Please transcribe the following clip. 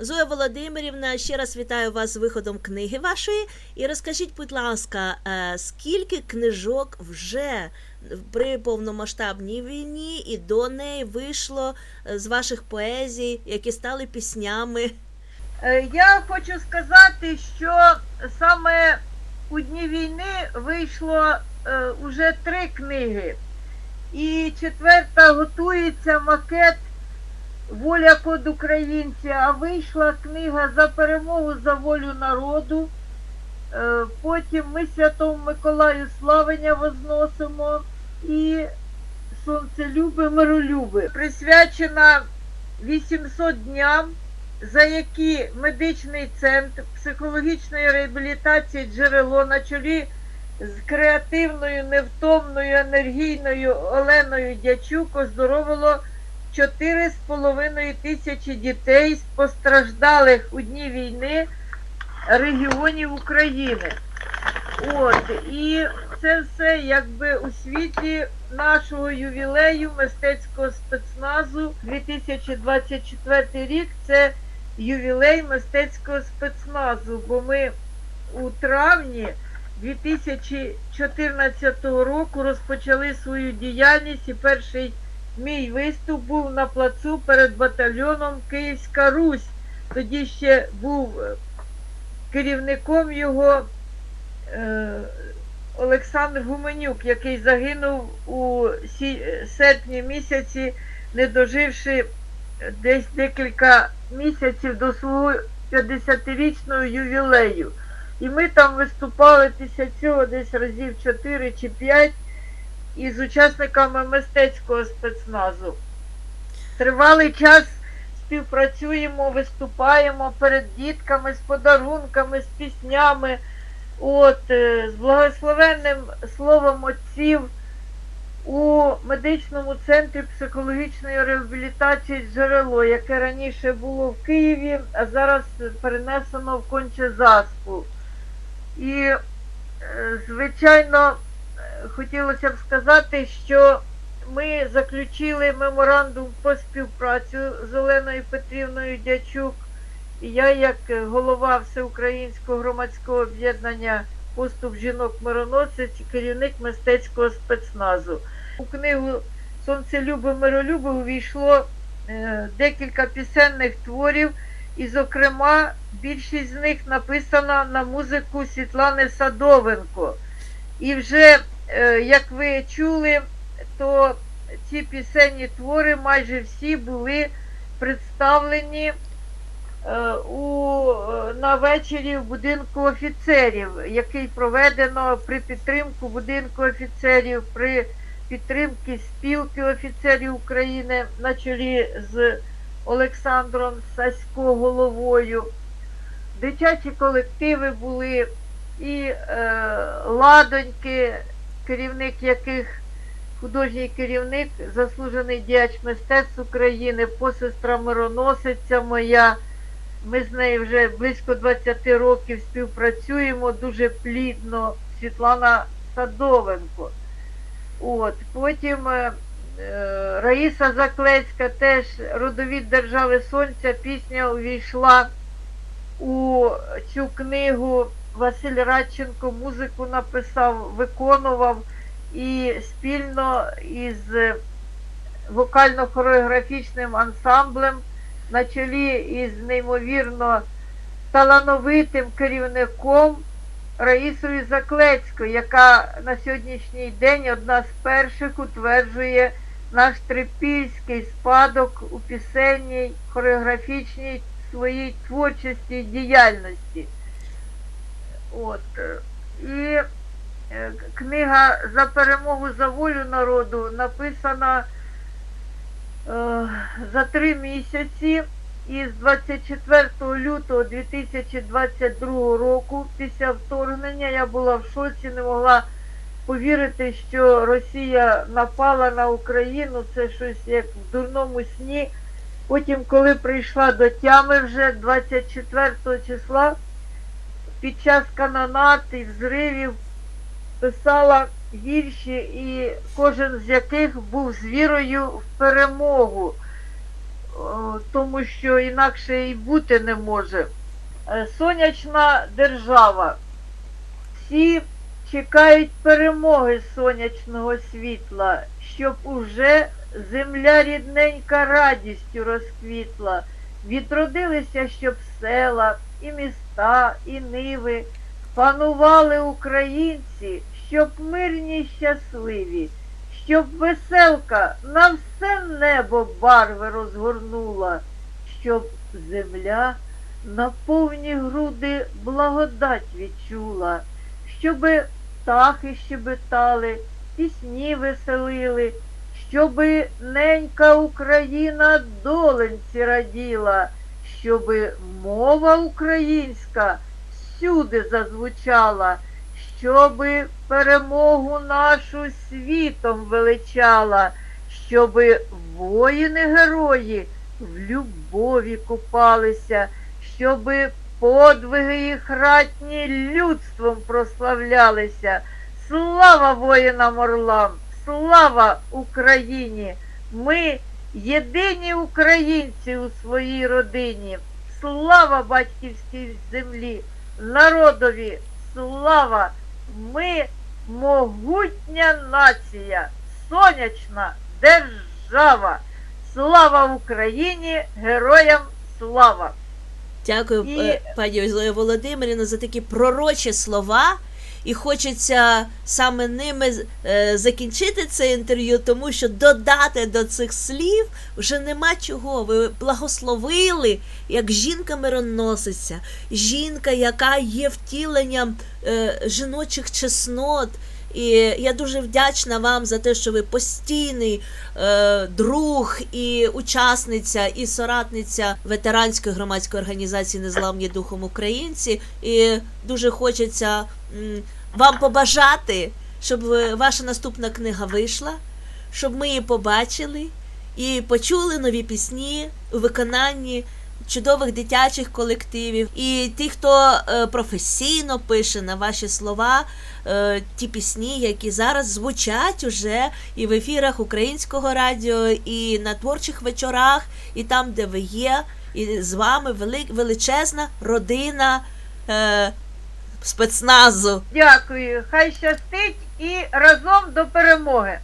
Зоя Володимирівна, ще раз вітаю вас з виходом книги вашої. І розкажіть, будь ласка, е, скільки книжок вже при повномасштабній війні і до неї вийшло е, з ваших поезій, які стали піснями? Е, Я хочу сказати, що саме у дні війни вийшло уже три книги. І четверта готується макет Воля код українця, а вийшла книга за перемогу за волю народу. Е, Потім ми Святому Миколаю славення возносимо і сонцелюби, миролюби. Присвячена 800 дням за які медичний центр психологічної реабілітації джерело на чолі з креативною, невтомною, енергійною Оленою Дячук оздоровило 4,5 тисячі дітей з постраждалих у дні війни регіонів України. От, і це все якби у світлі нашого ювілею мистецького спецназу 2024 рік. Це ювілей мистецького спецназу, бо ми у травні 2014 року розпочали свою діяльність і перший мій виступ був на плацу перед батальйоном Київська Русь. Тоді ще був е, керівником його е, Олександр Гуменюк, який загинув у сі- серпні місяці, не доживши десь декілька місяців до свого 50-річного ювілею. І ми там виступали після цього десь разів 4 чи 5 із учасниками мистецького спецназу. Тривалий час співпрацюємо, виступаємо перед дітками з подарунками, з піснями, от, е, з благословенним словом отців у медичному центрі психологічної реабілітації джерело, яке раніше було в Києві, а зараз перенесено в Кончезаспу. І, е, звичайно, хотілося б сказати, що ми заключили меморандум про співпрацю з Оленою Петрівною Дячук. Я, як голова Всеукраїнського громадського об'єднання Поступ жінок мироносець і керівник мистецького спецназу. У книгу Сонцелюби миролюби увійшло е, декілька пісенних творів, і, зокрема, більшість з них написана на музику Світлани Садовенко. І вже, як ви чули, то ці пісенні твори майже всі були представлені е, у, е, на вечорі в будинку офіцерів, який проведено при підтримку будинку офіцерів, при підтримки спілки офіцерів України на чолі з Олександром Сасько головою. Дитячі колективи були і е, ладоньки, керівник яких художній керівник, заслужений діяч мистецтв України, посестра мироносиця моя. Ми з нею вже близько 20 років співпрацюємо дуже плідно. Світлана Садовенко. От, потім е, е, Раїса Заклецька теж родовід Держави Сонця пісня увійшла у цю книгу. Василь Радченко музику написав, виконував і спільно із вокально-хореографічним ансамблем на чолі із неймовірно талановитим керівником Раїсою Заклецькою, яка на сьогоднішній день одна з перших утверджує наш трипільський спадок у пісенній, хореографічній своїй творчості і діяльності. От. е, І е, книга За перемогу за волю народу написана е, за три місяці із 24 лютого 2022 року після вторгнення я була в шоці, не могла повірити, що Росія напала на Україну. Це щось як в дурному сні. Потім, коли прийшла до тями вже 24 числа, під час канонат і взривів писала вірші, і кожен з яких був з вірою в перемогу. тому що інакше і бути не може. Е, Сонячна держава. Всі чекають перемоги сонячного світла, щоб уже земля рідненька радістю розквітла. Відродилися, щоб села, і міста, і ниви, панували українці, щоб мирні й щасливі, щоб веселка на все небо барви розгорнула, щоб земля на повні груди благодать відчула, щоби птахи щебетали, пісні веселили, щоби ненька Україна доленці раділа, щоби мова українська всюди зазвучала, щоби перемогу нашу світом величала, щоби воїни-герої в любові купалися, щоби подвиги їх ратні людством прославлялися. Слава воїнам орлам! Слава Україні! Ми єдині українці у своїй родині. Слава батьківській землі, народові, слава! Ми могутня нація, сонячна держава. Слава Україні! Героям слава! Дякую, І- е, пані Зоя Володимирівна, за такі пророчі слова. І хочеться саме ними е, закінчити це інтерв'ю, тому що додати до цих слів вже нема чого. Ви благословили, як жінка мироносиця, жінка, яка є втіленням е, жіночих чеснот. І я дуже вдячна вам за те, що ви постійний е, друг і учасниця і соратниця ветеранської громадської організації Незламні Духом Українці. І дуже хочеться вам побажати, щоб е, ваша наступна книга вийшла, щоб ми її побачили і почули нові пісні у виконанні чудових дитячих колективів. І ті, хто е, професійно пише на ваші слова, е, ті пісні, які зараз звучать уже і в ефірах українського радіо, і на творчих вечорах, і там, де ви є, і з вами вели- величезна родина спецназу. Дякую, хай щастить і разом до перемоги.